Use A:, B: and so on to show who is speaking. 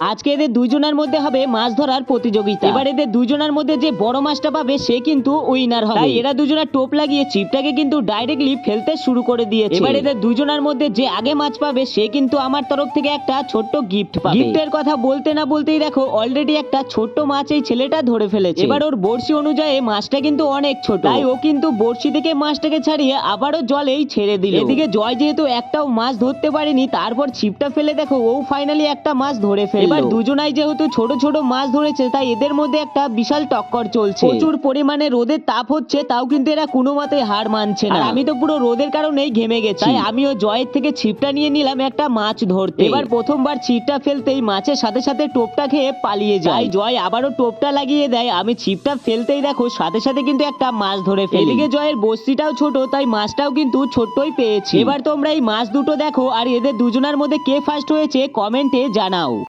A: আজকে এদের দুইজনের মধ্যে হবে মাছ ধরার প্রতিযোগিতা। এবার এদের দুইজনের মধ্যে যে বড় মাছটা পাবে, সে কিন্তু উইনার হবে। এরা দুজনের টোপ লাগিয়ে চিপটাকে কিন্তু ডাইরেক্টলি ফেলতে শুরু করে দিয়েছে। এবার এদের দুইজনের মধ্যে যে আগে মাছ পাবে, সে কিন্তু আমার তরফ থেকে একটা ছোট্ট গিফট পাবে। গিফটের কথা বলতে না বলতেই দেখো অলরেডি একটা ছোট্ট মাছ এই ছেলেটা ধরে ফেলেছে। এবার ওর বড়শি অনুযায়ী মাছটা কিন্তু অনেক ছোট। তাই ও কিন্তু বড়শি থেকে মাছটাকে ছাড়িয়ে আবারও জলেই ছেড়ে দিল। এদিকে জয় যেহেতু একটাও মাছ ধরতে পারেনি, তারপর ছিপটা ফেলে দেখো, ও ফাইনালি একটা মাছ ধরে ফেলল এবার দুজনাই যেহেতু ছোট ছোট মাছ ধরেছে তাই এদের মধ্যে একটা বিশাল টক্কর চলছে। প্রচুর পরিমাণে রোদের তাপ হচ্ছে তাও কিন্তু এরা কোনো মতে হার মানছে না। আমি তো পুরো রোদের কারণেই ঘেমে গেছি। তাই আমিও জয়ের থেকে ছিপটা নিয়ে নিলাম একটা মাছ ধরতে। এবার প্রথমবার ছিপটা ফেলতেই মাছের সাথে সাথে টোপটা খেয়ে পালিয়ে যায়। জয় আবারও টোপটা লাগিয়ে দেয়। আমি ছিপটা ফেলতেই দেখো সাথে সাথে কিন্তু একটা মাছ ধরে ফেলি। এদিকে জয়ের বস্তিটাও ছোট তাই মাছটাও কিন্তু ছোট্টই পেয়েছি। এবার তোমরা এই মাছ দুটো দেখো আর এদের দুজনের মধ্যে কে ফার্স্ট হয়েছে কমেন্টে জানাও।